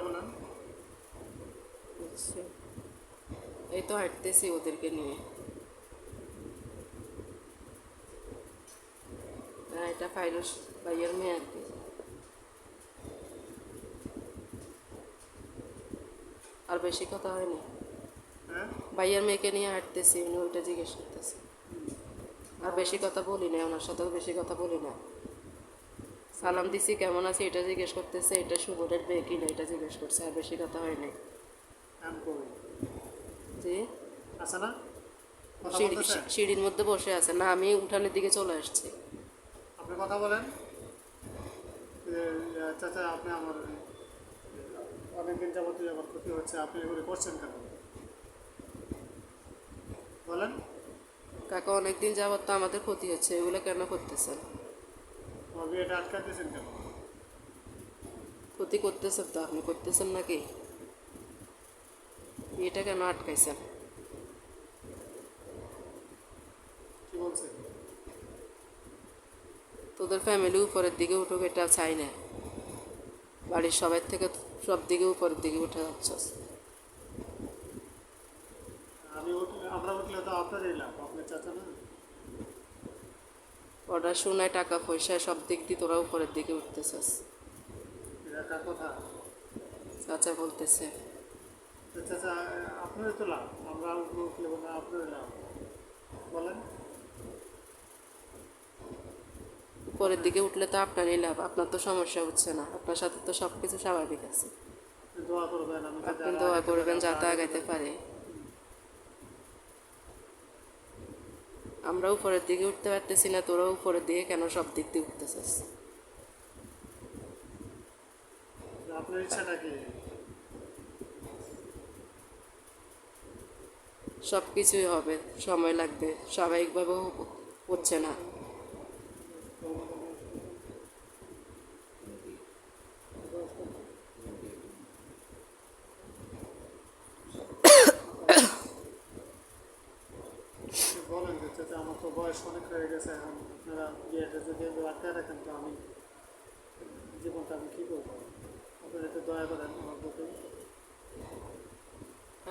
বলেন আচ্ছা। এই তো হাঁটতেছি ওদেরকে নিয়ে। হ্যাঁ এটা ফাইরুস ভাইয়ের মেয়ে আর কি। আর বেশি কথা হয়নি। হ্যাঁ? ভাইয়ের মেয়েকে নিয়ে হাঁটতেছি উনি ওইটা জিজ্ঞেস করতেছে। আর বেশি কথা বলি না ওনার সাথেও বেশি কথা বলি না সালাম দিছি কেমন আছে এটা জিজ্ঞেস করতেছে এটা সুবরের মেয়ে কিনা এটা জিজ্ঞেস করছে আর বেশি কথা হয়নি এম কবি জি? আছে না সিঁড়ি- সিঁড়ির মধ্যে বসে আছে। না আমি উঠানের দিকে চলে আসছি। আপনি কথা বলেন। চাচা আপনি আমার অনেকদিন যাবতীয় আমার ক্ষতি হচ্ছে আপনি এগুলি করছেন কেন? বলেন। কাকা অনেকদিন যাবত তো আমাদের ক্ষতি হচ্ছে এগুলো কেন করতেছেন? আমার বিয়েটা আটকাতেছেন কেন? ক্ষতি করতেছেন তো আপনি করতেছেন নাকি? এটা কেন আটকাইছেন? কি বলছে? তোদের ফ্যামিলি উপরের দিকে উঠুক এটা চাই না। বাড়ির সবার থেকে সব দিকে উপরের দিকে উঠে যাচ্ছস। আমি আমরা উঠলে তো আপনারই লাভ আপনার চাচা না? পড়াশোনায় টাকা পয়সা সব দিক দিয়ে তোরা উপরের দিকে উঠতেছস। চাচা বলতেছে। চাচা আপনারই তো লাভ আমরা উঠলে বলে আপনারই লাভ। বলেন। উপরের দিকে উঠলে তো আপনারই লাভ আপনার তো সমস্যা হচ্ছে না আপনার সাথে তো সব কিছু স্বাভাবিক আছে। আপনি দোয়া করবেন যাতে আপনি আরও করবেন যাতে আরও আগাইতে পারে। আমরা উপরের দিকে উঠতে পারতেছি না তোরাও উপরের দিকে কেন সব দিক দিয়ে উঠতেছিস? আপনার ইচ্ছাটা কি? সব কিছুই হবে সময় লাগবে স্বাভাবিকভাবেও হচ্ছে না আপনি বলেন যে চাচা আমার তো বয়স অনেক হয়ে গেছে, এখন আপনারা বিয়েটা যদি আটকায় রাখেন তো আমি জীবনটা আমি কী করব? আপনারা একটু দয়া করেন আমার প্রতি।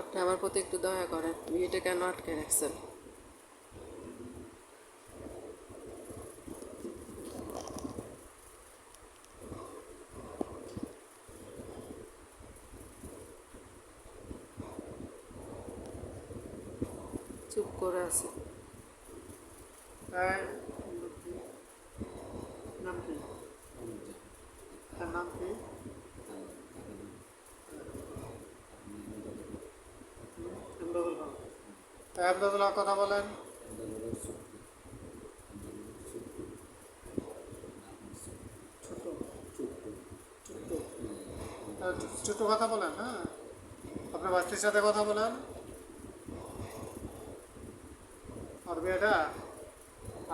আপনি আমার প্রতি একটু দয়া করেন, বিয়েটা কেন আটকে রাখছেন? চুপ করে আছে নাম কি হক কথা বলেন ছোট কথা বলেন হ্যাঁ আপনার বাচ্চার সাথে কথা বলেন আর বিয়েটা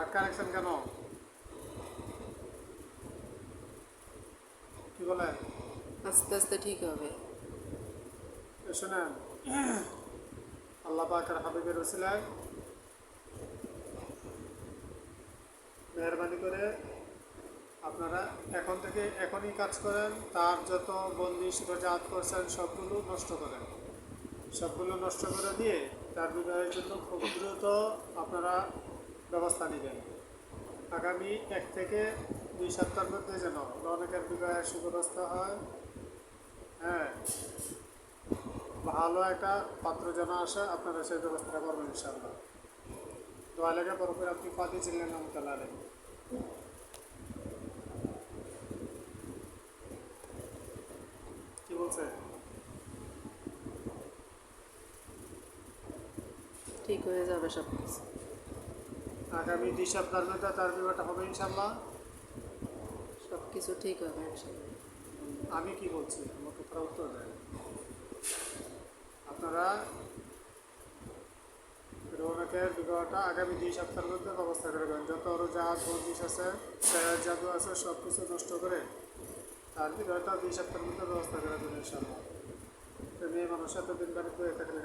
আটকা রাখছেন কেন? কি বলেন আস্তে আস্তে ঠিক হবে। শোনেন আল্লাহ পাকের হাবিবের ওসিলায় মেহরবানি করে আপনারা এখন থেকে এখনই কাজ করেন তার যত বন্দি জাত করছেন সবগুলো নষ্ট করেন। সবগুলো নষ্ট করে দিয়ে তার বিবাহের জন্য খুব দ্রুত আপনারা ব্যবস্থা নেবেন। আগামী এক থেকে দুই সপ্তাহের মধ্যে যেন অনেকের বিবাহের সুব্যবস্থা হয়। হ্যাঁ ভালো একটা পাত্র যেন আসে, আপনারা সেই ব্যবস্থাটা করবেন ইনশাআল্লাহ। দোয়া লেগে পরপর আপনি পাতি ছিলেন আলী কি বলছে? ঠিক হয়ে যাবে সব কিছু আগামী দুই সপ্তাহের মধ্যে তার বিবাহটা হবে ইনশাআল্লাহ। সব কিছু ঠিক হবে আমি কি বলছি? আমার কথার উত্তর দেয়। আপনারা রৌনকের বিবাহটা আগামী দুই সপ্তাহের মধ্যে ব্যবস্থা করবেন যত আরও জাহাজ বন্দিশ আছে শেয়ার জাদু আছে সব কিছু নষ্ট করে তার বিবাহটা দুই সপ্তাহের মধ্যে ব্যবস্থা করে দেবেন ইনশাল্লাহ তো মেয়ে মানুষ এত দিন বাড়িতে বয়ে থাকলে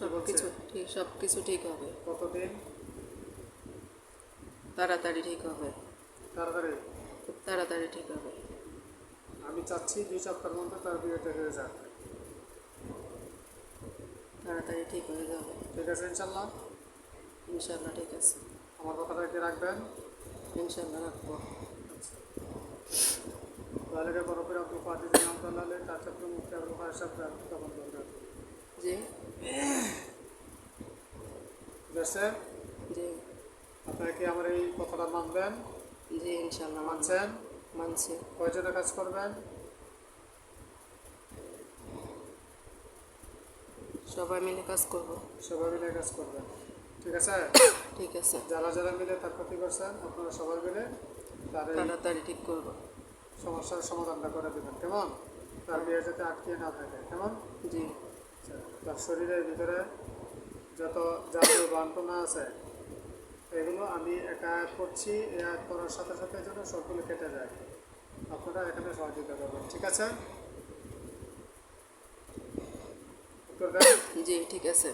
সব কিছু ঠিক সব কিছু ঠিক হবে। কতদিন? তাড়াতাড়ি ঠিক হবে। তাড়াতাড়ি? খুব তাড়াতাড়ি ঠিক হবে। আমি চাচ্ছি দুই সপ্তাহের মধ্যে তার বিয়েটা হয়ে যাক। তাড়াতাড়ি ঠিক হয়ে যাবে। ঠিক আছে ইনশাল্লাহ ইনশাল্লাহ ঠিক আছে। আমার কথাটা কি রাখবেন? ইনশাল্লাহ রাখব। তাহলে বরফের আপনি পার্টি দিলাম তাহলে তার সাথে মুখে আপনি সপ্তাহ তখন জি ঠিক আছে জি আপনারা কি আমার এই কথাটা মানবেন? জি ইনশাল্লাহ মানছি মানছেন মানছি। কয়জনে কাজ করবেন? সবাই মিলে কাজ করব। সবাই মিলে কাজ করবেন। ঠিক আছে? ঠিক আছে। যারা যারা মিলে তার ক্ষতি করছেন আপনারা সবাই মিলে তার এই তাড়াতাড়ি ঠিক করব। সমস্যার সমাধানটা করে দেবেন। কেমন? তার বিয়ে যাতে আটকে না থাকে। কেমন? জি। তার শরীরের ভিতরে যত জাতীয় বান্টনা আছে, এগুলো আমি একা করছি এক করার সাথে সাথে যেন সবগুলো কেটে যায়। আপনারা এখানে সহযোগিতা করবেন, ঠিক আছে? জি, ঠিক আছে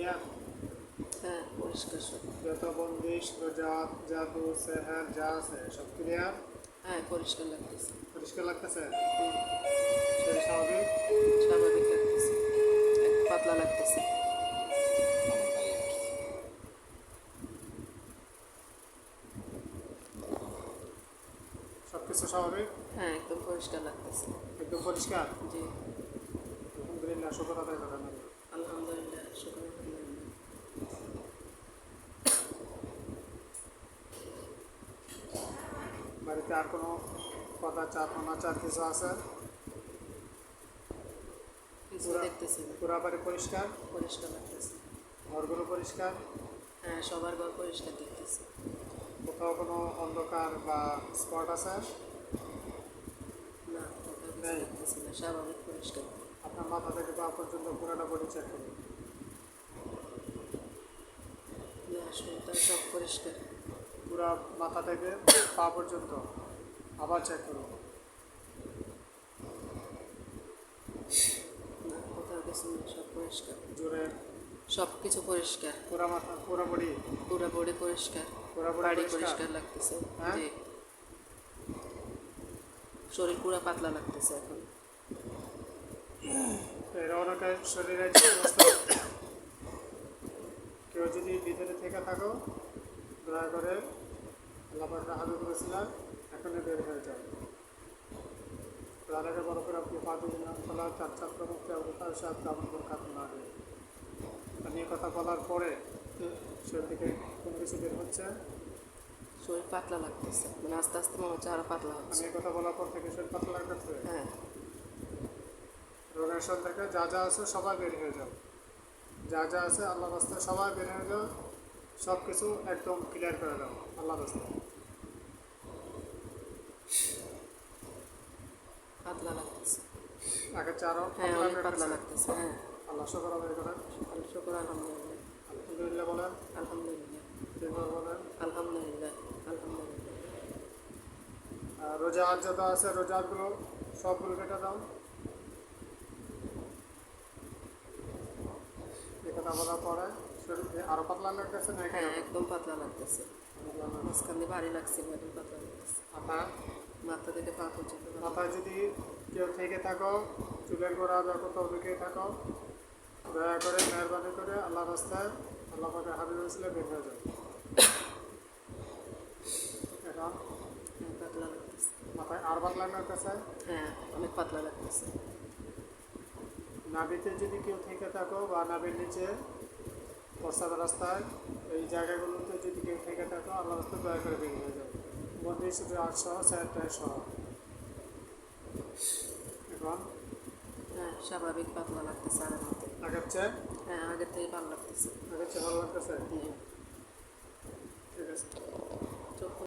ইয়া হ্যাঁ পরিষ্কার সব যত বন্দিশ রোজাত জাদু সেহের যা আছে সব ক্লিয়ার? হ্যাঁ পরিষ্কার লাগতেছে। পরিষ্কার লাগতেছে? সেই স্বাভাবিক? স্বাভাবিক লাগতেছে। পাতলা লাগতেছে। সব কিছু স্বাভাবিক? হ্যাঁ একদম পরিষ্কার লাগতেছে। একদম পরিষ্কার? জি। আলহামদুলিল্লাহ শুকর আদায় করেন আলহামদুলিল্লাহ শুক্র আলহামদুলিল্লাহ বাড়িতে আর কোনো চাপ অনাচার কিছু আছে? কিছু পুরা- দেখতেছি না। পুরা বাড়ি পরিষ্কার? পরিষ্কার লাগতেছে। ঘরগুলো পরিষ্কার? হ্যাঁ সবার ঘর পরিষ্কার দেখতেছি। কোথাও কোনো অন্ধকার বা স্পট আছে? না নেই। না স্বাভাবিক পরিষ্কার। আপনার মাথা থেকে পা পর্যন্ত পুরাটা চেক করুন। আসলে সব পরিষ্কার। পুরা মাথা থেকে পা পর্যন্ত? আবার চেক না সব পরিষ্কার। জোরে। সব কিছু পরিষ্কার। পুরা মাথা পুরা বডি পুরো বডি পরিষ্কার। পুরা বডি পরিষ্কার? লাগতেছে। হ্যাঁ? জি। শরীর পুরো পাতলা লাগতেছে এখন। শরীরের কেউ যদি ভিতরে থেকে থাকো দয়া করে লাফাটা হাতে করেছিলাম বের হয়ে বড় করে আপনি পা দিলেন খোলা চার মুখে অবতার না এই কথা বলার পরে শরীর থেকে কোনো কিছু বের হচ্ছে? শরীর পাতলা লাগতেছে। মানে আস্তে আস্তে মনে হচ্ছে আরও পাতলা হচ্ছে। কথা বলার পর থেকে শরীর পাতলা লাগতেছে? হ্যাঁ। রোগেশন থেকে যা যা আছে সবাই বের হয়ে যাও। যা যা আছে আল্লাহ রাস্তায় সবাই বের হয়ে যাও। সব কিছু একদম ক্লিয়ার করে দাও আল্লাহ রাস্তায়। পাতলা লাগতেছে। আগে চারো হ্যাঁ অনেক পাতলা লাগতেছে হ্যাঁ। আল্লাহ শুকর আদায় করেন। শুক্র আলহামদুলিল্লাহ। আলহামদুলিল্লাহ বলেন। আলহামদুলিল্লাহ। বলেন। আলহামদুলিল্লাহ আলহামদুলিল্লাহ। রোজা আর যত আছে রোজাগুলো সবগুলো কেটে দাও। বলার পরে পাতলা লাগতেছে না হ্যাঁ একদম পাতলা লাগতেছে। মাঝখান দিয়ে ভারী লাগছিল একদম পাতলা লাগতেছে। মাথা মাথা থেকে পা পর্যন্ত মাথায় যদি কেউ থেকে থাকো চুলের গোড়া বা কোথাও ঢুকে থাকো দয়া করে মেহরবানি করে আল্লাহ রাস্তায় আল্লাহ পাকে হাবিব হয়েছিল বের হয়ে যাবে এখন হ্যাঁ পাতলা লাগতেছে। মাথায় আর পাতলা লাগতেছে? হ্যাঁ অনেক পাতলা লাগতেছে। নাভিতে যদি কেউ থেকে থাকো বা নাভির নিচে প্রস্তাব রাস্তায় এই জায়গাগুলোতে যদি কেউ থেকে থাকো আল্লাহ রাস্তায় দয়া করে বের হয়ে যাবে বন্দি শুধু আটশো চারটায় সহ এখন হ্যাঁ স্বাভাবিক পাতলা লাগতেছে আর মধ্যে আগের চেয়ে হ্যাঁ আগের থেকে ভালো লাগতেছে আগের চেয়ে ভালো লাগতেছে। ঠিক আছে